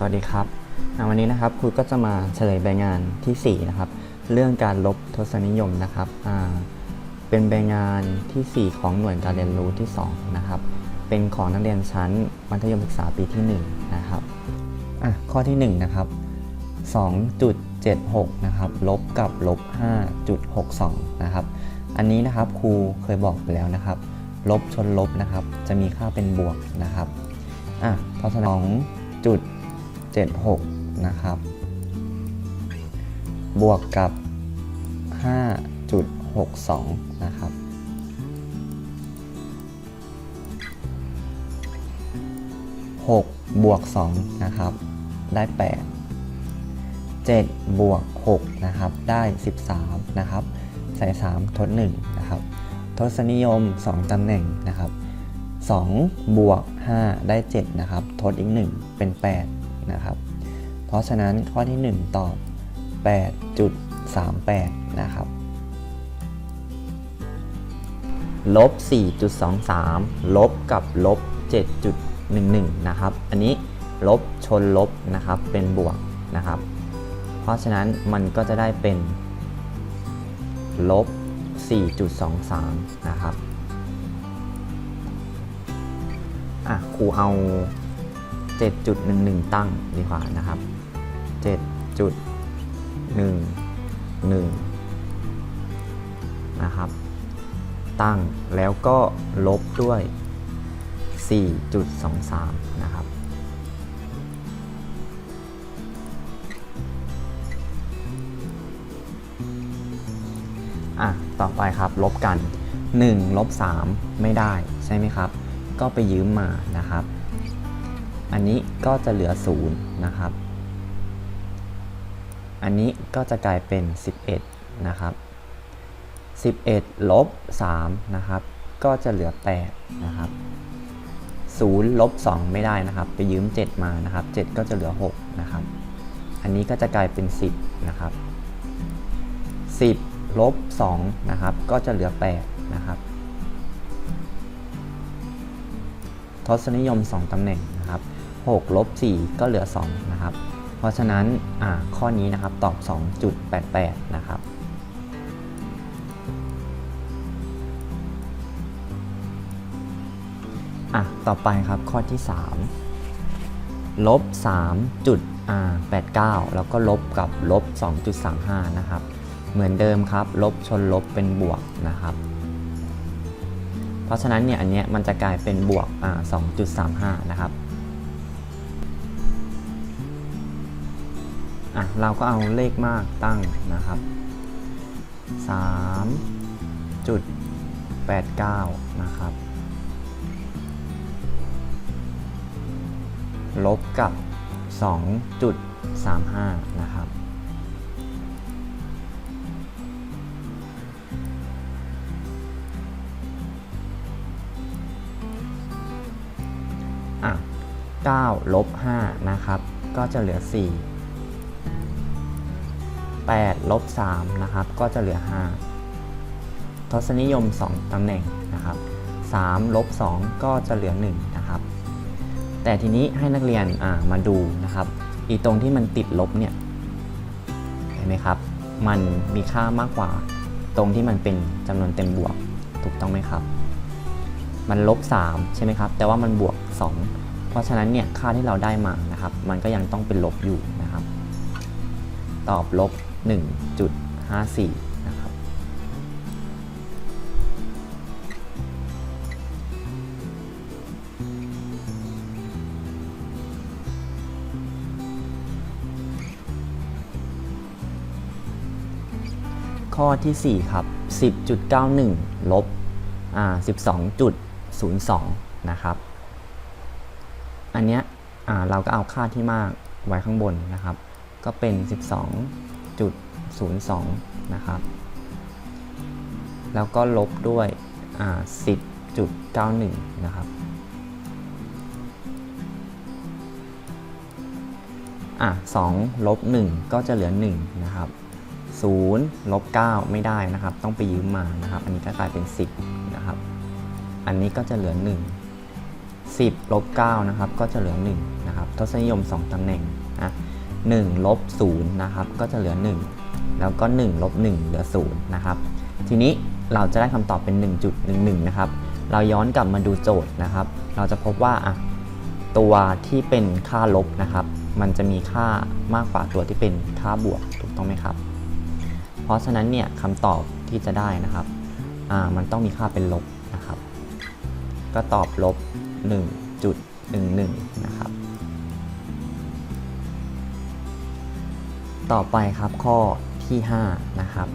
สวัสดีครับ วันนี้นะครับครูก็จะมาเฉลยใบงานทีสี่4 นะครับ เรื่องการลบทศนิยมนะครับเป็นใบงานทีสี่ 4 ของหน่วยการเรียนรู้ที่ 2 นะครับ เป็นของนักเรียนชั้นมัธยมศึกษาปีที่ 1 นะครับข้อที่ 1 นะครับ 2.76 นะครับลบกับลบ 5.62 นะครับ อันนี้นะครับครูเคยบอกไปแล้วนะครับ ลบชนลบนะครับ จะมีค่าเป็นบวกนะครับอะเพราะฉะนั้นจุด 76 นะครับ บวกกับ 5.62 นะครับ 6 บวก 2 นะครับ ได้ 8 7 บวก 6 นะครับ ได้ 13 นะครับ ใส่ 3 ทด 1 นะครับ ทศนิยม 2 ตำแหน่งนะครับ2บวก 5 ได้ 7 นะครับ ทดอีก 1 เป็น 8 นะครับ เพราะฉะนั้นข้อที่ 1 ตอบ 8.38 นะครับ ลบ 4.23 ลบกับลบ 7.11 นะครับ อันนี้ลบชนลบนะครับ เป็นบวกนะครับ เพราะฉะนั้นมันก็จะได้เป็น ลบ 4.23 นะครับอะครูเอา 7.11 ตั้งดีกว่านะครับ 7.11 นะครับ ตั้งแล้วก็ลบด้วย 4.23 นะครับอะต่อไปครับลบกัน1ลบ3ไม่ได้ใช่ไหมครับ ก็ไปยืมมานะครับ อันนี้ก็จะเหลือ 0 นะครับ อันนี้ก็จะกลายเป็น 11 นะครับ 11 ลบ 3 นะครับ ก็จะเหลือ 8 นะครับ0ลบ 2 ไม่ได้นะครับ ไปยืม 7 มานะครับ 7 ก็จะเหลือ 6 นะครับ อันนี้ก็จะกลายเป็น 10 นะครับ 10 ลบ 2 นะครับ ก็จะเหลือ 8 นะครับ ทศนิยม 2 ตำแหน่ง 6ลบ4ก็เหลือ 2 นะครับ เพราะฉะนั้นข้อนี้นะครับตอบ 2.88 นะครับอะต่อไปครับข้อที่ 3 ลบ3จุดอ่า89แล้วก็ลบกับลบ 2.35 นะครับ เหมือนเดิมครับ ลบชนลบเป็นบวกนะครับ เพราะฉะนั้นเนี่ยอันเนี้ยมันจะกลายเป็นบวกอ่า2.35 นะครับ อะเราก็เอาเลขมากตั้งนะครับ3.89 นะครับ ลบกับ 2.35 นะครับ อะ9ลบ5นะครับ ก็จะเหลือ 4 8ลบ3นะครับก็จะเหลือ 5 ทศนิยม 2ตำแหน่งนะครับ3ลบ2ก็จะเหลือ 1 นะครับ แต่ทีนี้ให้นักเรียนมาดูนะครับ อีตรงที่มันติดลบเนี่ยเห็นไหมครับ มันมีค่ามากกว่าตรงที่มันเป็นจำนวนเต็มบวกถูกต้องไหมครับ มันลบ3ใช่ไหมครับ แต่ว่ามันบวก 2 เพราะฉะนั้นเนี่ยค่าที่เราได้มานะครับ มันก็ยังต้องเป็นลบอยู่นะครับ ตอบลบ 1.54 นะครับ ข้อที่ 4 ครับ 10.91 ลบอ่า12.02 นะครับ อันเนี้ยเราก็เอาค่าที่มากไว้ข้างบนนะครับ ก็เป็น 12.02 นะครับ แล้วก็ลบด้วยอ่า10.91 นะครับอะ2ลบ1ก็จะเหลือ 1 นะครับ0ลบ9ไม่ได้นะครับ ต้องไปยืมมานะครับ อันนี้ก็กลายเป็น 10 นะครับ อันนี้ก็จะเหลือ 1 10ลบ9นะครับ ก็จะเหลือ 1 นะครับ ทศนิยม 2ตำแหน่ง 1ลบ0นะครับก็จะเหลือ 1 แล้วก็1ลบ1เหลือ0นะครับทีนี้เราจะได้คำตอบเป็น 1.11 นะครับ เราย้อนกลับมาดูโจทย์นะครับ เราจะพบว่าอะตัวที่เป็นค่าลบนะครับ มันจะมีค่ามากกว่าตัวที่เป็นค่าบวกถูกต้องไหมครับ เพราะฉะนั้นเนี่ยคำตอบที่จะได้นะครับอ่ามันต้องมีค่าเป็นลบนะครับ ก็ตอบลบ 1.11 นะครับ ต่อไปครับข้อที่5นะครับ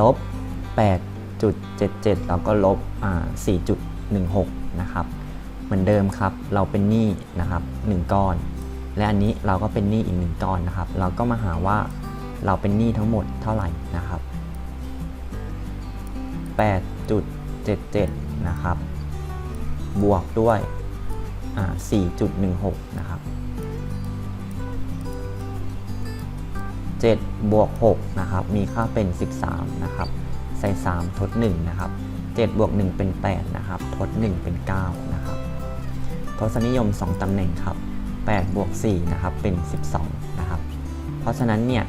ลบ8.77 แล้วก็ลบอ่า4.16 นะครับ เหมือนเดิมครับเราเป็นหนี้นะครับ 1 ก้อน และอันนี้เราก็เป็นหนี้อีก 1 ก้อนนะครับ เราก็มาหาว่าเราเป็นหนี้ทั้งหมดเท่าไหร่นะครับ 8.77 นะครับ บวกด้วยอ่า4.16 นะครับ 7 บวก6นะครับ มีค่าเป็น 13 นะครับ ใส่ 3 ทด 1 นะครับ 7 บวก 1 เป็น 8 นะครับ ทด 1 เป็น 9 นะครับ ทศนิยม 2 ตำแหน่งครับ 8 บวก 4 นะครับ เป็น 12 นะครับ เพราะฉะนั้นเนี่ย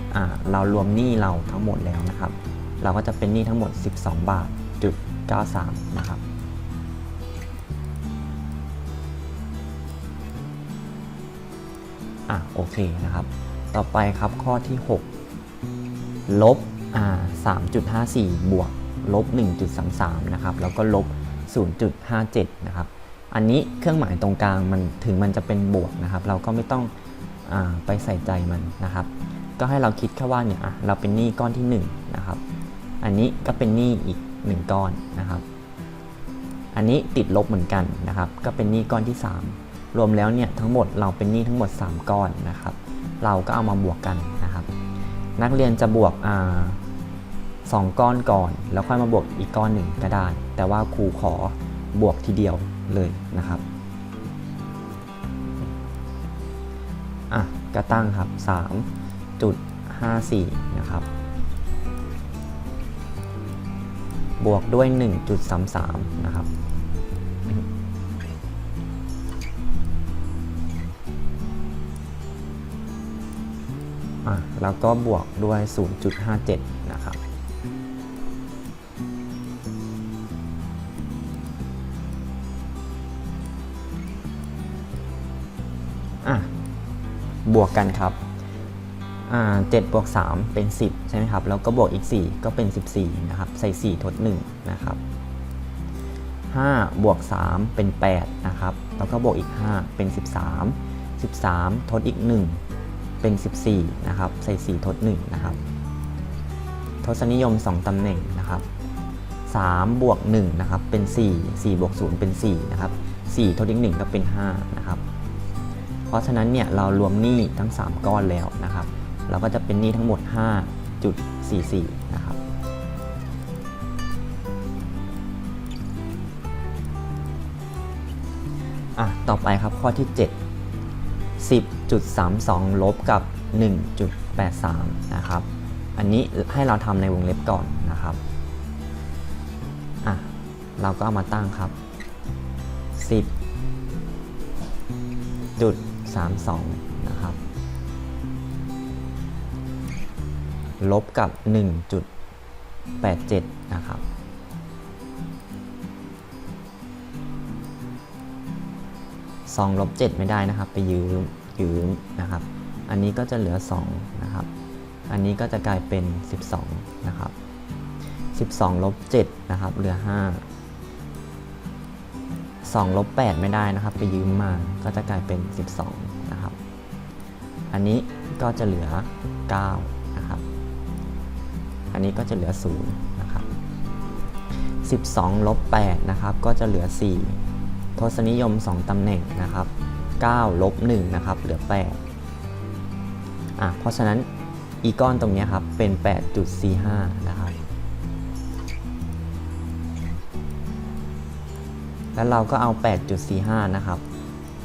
เรารวมหนี้เราทั้งหมดแล้วนะครับ เราก็จะเป็นหนี้ทั้งหมด 12 บาทจุด93 นะครับอะโอเคนะครับ ต่อไปครับข้อที่ 6 ลบอ่า3.54 บวกลบ 1.33 นะครับ แล้วก็ลบ 0.57 นะครับ อันนี้เครื่องหมายตรงกลางมันถึงมันจะเป็นบวกนะครับ เราก็ไม่ต้องอไปใส่ใจมันนะครับ ก็ให้เราคิดแค่ว่าเนี่ยเราเป็นหนี้ก้อนที่1นะครับ อันนี้ก็เป็นหนี้อีก 1 ก้อนนะครับ อันนี้ติดลบเหมือนกันนะครับ ก็เป็นหนี้ก้อนที่ 3 รวมแล้วเนี่ยทั้งหมดเราเป็นหนี้ทั้งหมด 3 ก้อนนะครับ เราก็เอามาบวกกันนะครับ นักเรียนจะบวกอสองก้อนก่อน แล้วค่อยมาบวกอีกก้อนหนึ่งก็ได้ แต่ว่าครูขอบวกทีเดียวเลยนะครับอะก็ตั้งครับ 3.54 นะครับ บวกด้วย 1.33 นะครับ แล้วก็บวกด้วย 0.57 นะครับ บวกกันครับอ่า7บวก 3 เป็น 10 ใช่ไหมครับ แล้วก็บวกอีก 4 ก็เป็น 14 นะครับ ใส่ 4 ทด 1 นะครับ 5 บวก 3 เป็น 8 นะครับ แล้วก็บวกอีก 5 เป็น 13 13 ทดอีก 1 เป็น 14 นะครับ ใส่ 4 ทด 1 นะครับ ทศนิยม 2 ตำแหน่งนะครับ3บวก1นะครับ เป็น 4 4บวก0เป็น 4 นะครับ 4 ทดอีก 1 ก็เป็น 5 นะครับ เพราะฉะนั้นเนี่ยเรารวมหนี้ทั้ง 3 ก้อนแล้วนะครับ เราก็จะเป็นหนี้ทั้งหมด 5.44 นะครับอะต่อไปครับข้อที่ 7 10.32 ลบกับ 1.83 นะครับ อันนี้ให้เราทำในวงเล็บก่อนนะครับ อะ เราก็เอามาตั้งครับ 10จุด32 นะครับ ลบกับ 1.87 นะครับ2ลบ7ไม่ได้นะครับ ไปยืม ยืมนะครับ อันนี้ก็จะเหลือ 2 นะครับ อันนี้ก็จะกลายเป็น 12 นะครับ 12ลบ7นะครับ เหลือ 5 2ลบ8ไม่ได้นะครับ ไปยืมมา ก็จะกลายเป็น 12 นะครับ อันนี้ก็จะเหลือ 9 นะครับ อันนี้ก็จะเหลือ 0 นะครับ 12ลบ8นะครับ ก็จะเหลือ 4 ทศนิยม 2ตำแหน่งนะครับ 9ลบ1นะครับเหลือ 8 อะ เพราะฉะนั้นอีก้อนตรงนี้ครับ เป็น 8.45 นะครับ แล้วเราก็เอา 8.45 นะครับ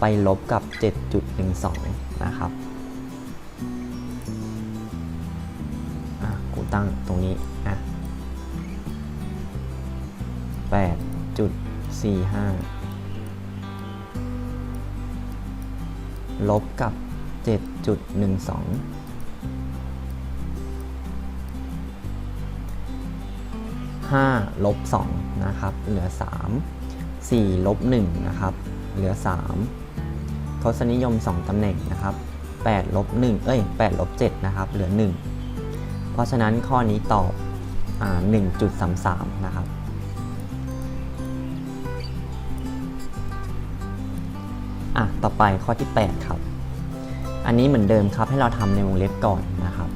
ไปลบกับ 7.12 นะครับอะกูตั้งตรงนี้อะ8.45 ลบกับ 7.12 5 ลบ 2 นะครับ เหลือ 3 4 ลบ 1 นะครับ เหลือ 3 ทศนิยม 2 ตำแหน่งนะครับ 8 ลบ 1 เอ้ย 8 ลบ 7 นะครับ เหลือ 1 เพราะฉะนั้นข้อนี้ตอบอ่า1.33 นะครับ อะต่อไปข้อที่ 8 ครับ อันนี้เหมือนเดิมครับให้เราทำในวงเล็บก่อนนะครับ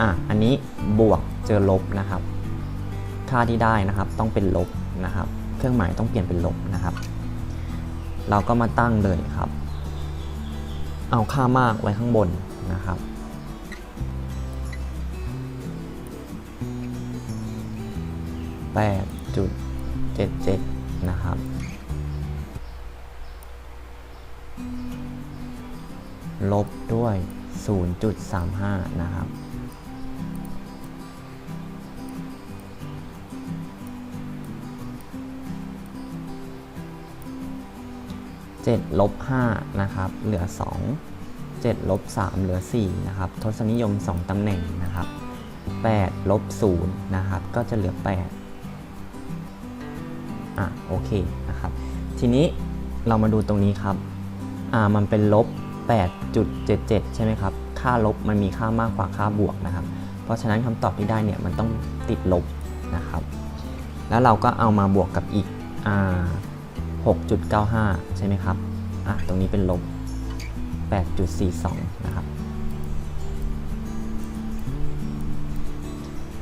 อะอันนี้บวกเจอลบนะครับ ค่าที่ได้นะครับต้องเป็นลบนะครับ เครื่องหมายต้องเปลี่ยนเป็นลบนะครับ เราก็มาตั้งเลยครับ เอาค่ามากไว้ข้างบนนะครับ8.77 นะครับ ลบด้วย 0.35 นะครับ7ลบ5นะครับ เหลือ2 7ลบ3เหลือ4นะครับ ทศนิยม2ตำแหน่งนะครับ8ลบ0นะครับ ก็จะเหลือ8อะโอเคนะครับ ทีนี้เรามาดูตรงนี้ครับ อ่า มันเป็นลบ 8.77 ใช่ไหมครับ ค่าลบมันมีค่ามากกว่าค่าบวกนะครับ เพราะฉะนั้นคำตอบที่ได้เนี่ยมันต้องติดลบนะครับ แล้วเราก็เอามาบวกกับอีกอ่า6.95 ใช่ไหมครับอะตรงนี้เป็นลบ 8.42 นะครับ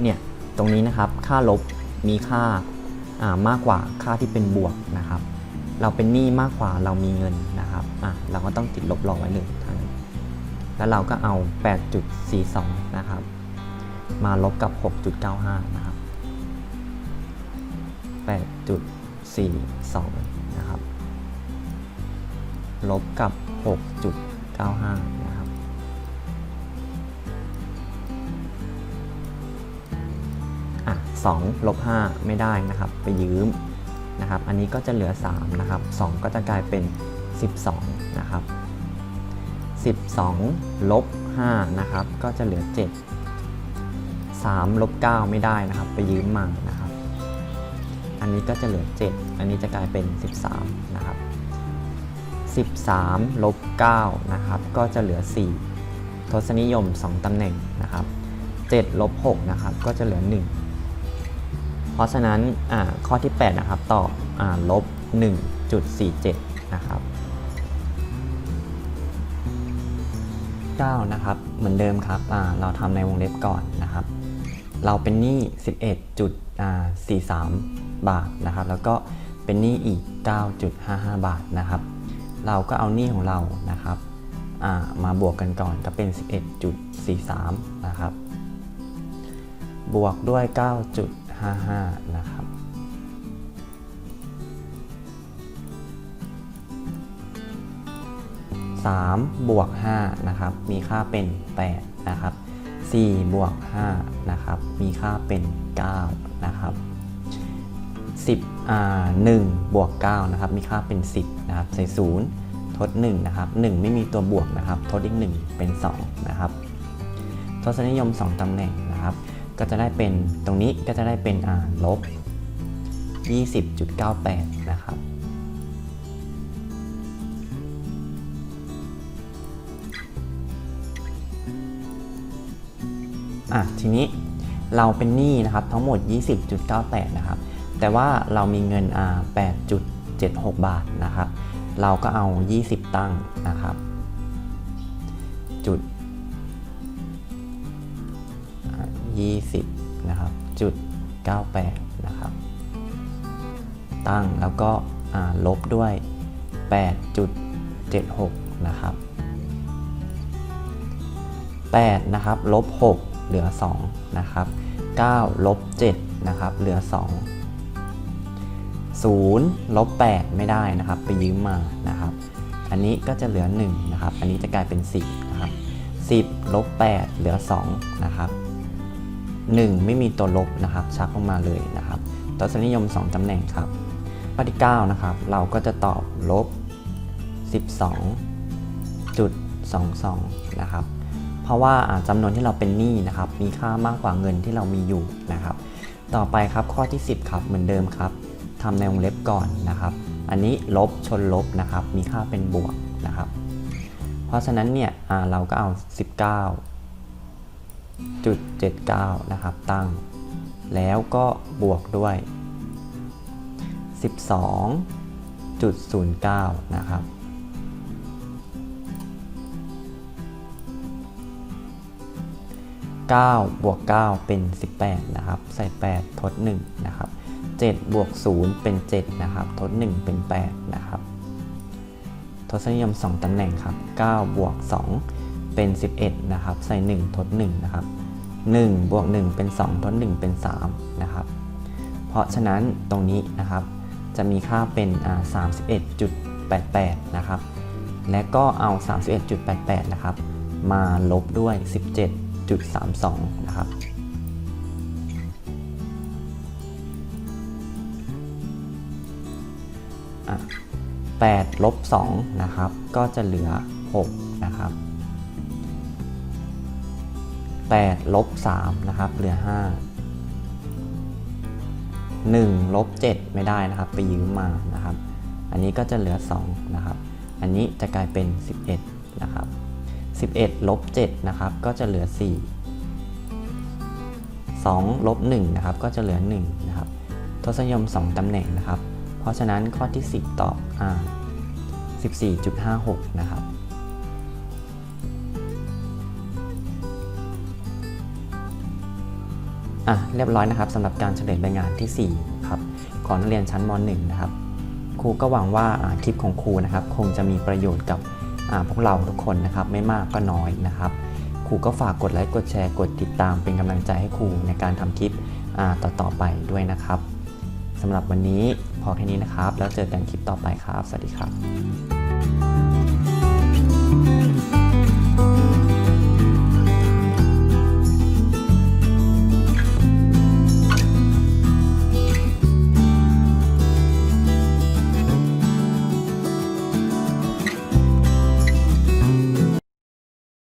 เนี่ยตรงนี้นะครับค่าลบมีค่าอ่ามากกว่าค่าที่เป็นบวกนะครับ เราเป็นหนี้มากกว่าเรามีเงินนะครับอะเราก็ต้องติดลบรอไว้เลยทั้งนั้นแล้วเราก็เอา 8.42 นะครับ มาลบกับ 6.95 นะครับ 8.42 นะครับ ลบกับ 6.95 นะครับ อะ 2 ลบ 5 ไม่ได้นะครับ ไปยืม นะครับ อันนี้ก็จะเหลือ 3 นะครับ 2 ก็จะกลายเป็น 12 นะครับ 12 ลบ 5 นะครับ ก็จะเหลือ 7 3 ลบ 9 ไม่ได้นะครับ ไปยืมมานะครับ อันนี้ก็จะเหลือ 7 อันนี้จะกลายเป็น 13 นะครับ 13 ลบ 9 นะครับ ก็จะเหลือ 4 ทศนิยม 2 ตำแหน่งนะครับ 7 ลบ 6 นะครับ ก็จะเหลือ 1 เพราะฉะนั้นข้อที่ 8 นะครับ ตอบลบ 1.47 นะครับ 9 นะครับ เหมือนเดิมครับเราทำในวงเล็บก่อนนะครับ เราเป็นหนี้ 11.43 บาทนะครับ แล้วก็เป็นหนี้อีก 9.55 บาทนะครับ เราก็เอาหนี้ของเรานะครับมาบวกกันก่อนก็เป็น 11.43 นะครับ บวกด้วย 9.55 นะครับ 3 บวก 5 นะครับ มีค่าเป็น 8 นะครับ 4 บวก 5 นะครับ มีค่าเป็น 9 นะครับ 10อ่า1บวก 9 นะครับ มีค่าเป็น 10 นะครับ ใส่ 0 ทด 1 นะครับ 1 ไม่มีตัวบวกนะครับ ทดอีก 1 เป็น 2 นะครับ ทศนิยม 2ตำแหน่งนะครับ ก็จะได้เป็นตรงนี้ก็จะได้เป็นอ่าลบ 20.98 นะครับอะทีนี้เราเป็นหนี้นะครับทั้งหมด 20.98 นะครับ แต่ว่าเรามีเงินอ่า8.76 บาทนะครับ เราก็เอา 20 ตั้งนะครับ จุด 20นะครับจุด98นะครับ ตั้งแล้วก็ลบด้วย 8.76 นะครับ8นะครับลบ6เหลือ2นะครับ9ลบ7นะครับเหลือ 2 0ลบ8ไม่ได้นะครับ ไปยืมมานะครับ อันนี้ก็จะเหลือ1นะครับ อันนี้จะกลายเป็น 10นะครับ10ลบ8เหลือ2นะครับ 1 ไม่มีตัวลบนะครับชักลงมาเลยนะครับทศนิยม 2 ตำแหน่งครับข้อที่9นะครับเราก็จะตอบลบ 12.22 นะครับ เพราะว่าอ่าจำนวนที่เราเป็นหนี้นะครับ มีค่ามากกว่าเงินที่เรามีอยู่นะครับ ต่อไปครับข้อที่ 10 ครับเหมือนเดิมครับทำในวงเล็บก่อนนะครับ อันนี้ลบชนลบนะครับ มีค่าเป็นบวกนะครับ เพราะฉะนั้นเนี่ยอ่าเราก็เอา 19.79 นะครับ ตั้ง แล้วก็บวกด้วย 12.09 นะครับ 9 บวก 9 เป็น 18 นะครับ ใส่ 8 ทด 1 นะครับ 7 บวก 0 เป็น 7 นะครับ ทด 1 เป็น 8 นะครับ ทศนิยม 2 ตำแหน่งครับ 9 บวก 2 เป็น 11 นะครับ ใส่ 1 ทด 1 นะครับ 1 บวก 1 เป็น2ทด1เป็น 3 นะครับ เพราะฉะนั้นตรงนี้นะครับจะมีค่าเป็นอ่า31.88 นะครับ และก็เอา 31.88 นะครับ มาลบด้วย 17.32 นะครับอะ8ลบ 2 นะครับ ก็จะเหลือ 6 นะครับ 8ลบ3นะครับเหลือ 5 1ลบ7ไม่ได้นะครับ ไปยืมมานะครับ อันนี้ก็จะเหลือ 2 นะครับ อันนี้จะกลายเป็น 11 นะครับ 11ลบ7นะครับ ก็จะเหลือ 4 2ลบ1นะครับ ก็จะเหลือ 1 นะครับ ทศนิยม 2ตำแหน่งนะครับ เพราะฉะนั้นข้อที่ 10 ตอบอ่า14.56 นะครับ อะเรียบร้อยนะครับสำหรับการเฉลยใบงานที่ 4 ครับของนักเรียนชั้นม .1 นะครับครูก็หวังว่าคลิปของครูนะครับคงจะมีประโยชน์กับพวกเราทุกคนนะครับไม่มากก็น้อยนะครับครูก็ฝากกดไลค์กดแชร์กดติดตามเป็นกำลังใจให้ครูในการทำคลิปต่อๆไปด้วยนะครับสำหรับวันนี้พอแค่นี้นะครับ แล้วเจอกันคลิปต่อไปครับ สวัสดีครับ